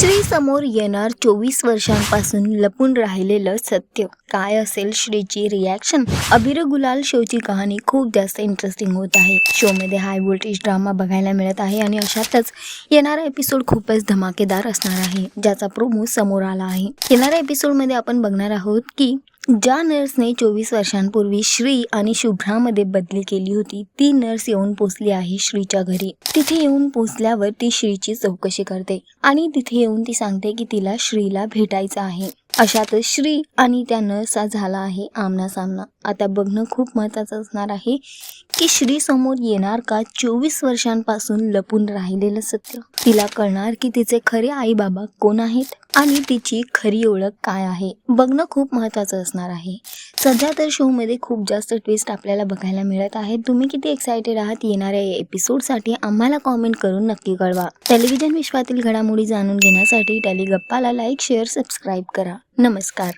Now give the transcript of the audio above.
श्री समोर येणार चोवीस वर्षांपासून लपून राहिलेलं सत्य. काय असेल श्रीची रिॲक्शन अबिर गुलाल शोची कहाणी खूप जास्त इंटरेस्टिंग होत आहे. शोमध्ये हाय व्होल्टेज ड्रामा बघायला मिळत आहे आणि अशातच येणारा एपिसोड खूपच धमाकेदार असणार आहे ज्याचा प्रोमो समोर आला आहे. येणाऱ्या एपिसोडमध्ये आपण बघणार आहोत की ज्या नर्सने चोवीस वर्षांपूर्वी श्री आणि शुभ्रामध्ये बदली केली होती ती नर्स येऊन पोचली आहे श्रीच्या घरी. तिथे येऊन पोचल्यावर ती श्रीची चौकशी करते आणि तिथे येऊन ती सांगते की तिला श्रीला भेटायचं आहे. अशातच श्री आणि त्या नर्सचा झाला आहे आमना सामना. आता बघणं खूप महत्त्वाचं असणार आहे की श्री समोर येणार का चोवीस वर्षांपासून लपून राहिलेलं सत्य तिला कळणार की तिचे खरे आई बाबा कोण आहेत आणि तिची खरी ओळख काय आहे? बघणं खूप महत्त्वाचं असणार आहे. सध्या तर शोमध्ये खूप जास्त ट्विस्ट आपल्याला बघायला मिळत आहे. तुम्ही किती एक्सायटेड आहात येणाऱ्या या एपिसोडसाठी आम्हाला कॉमेंट करून नक्की कळवा. टेलिव्हिजन विश्वातील घडामोडी जाणून घेण्यासाठी टेलिगप्पाला लाईक शेअर सबस्क्राईब करा. नमस्कार.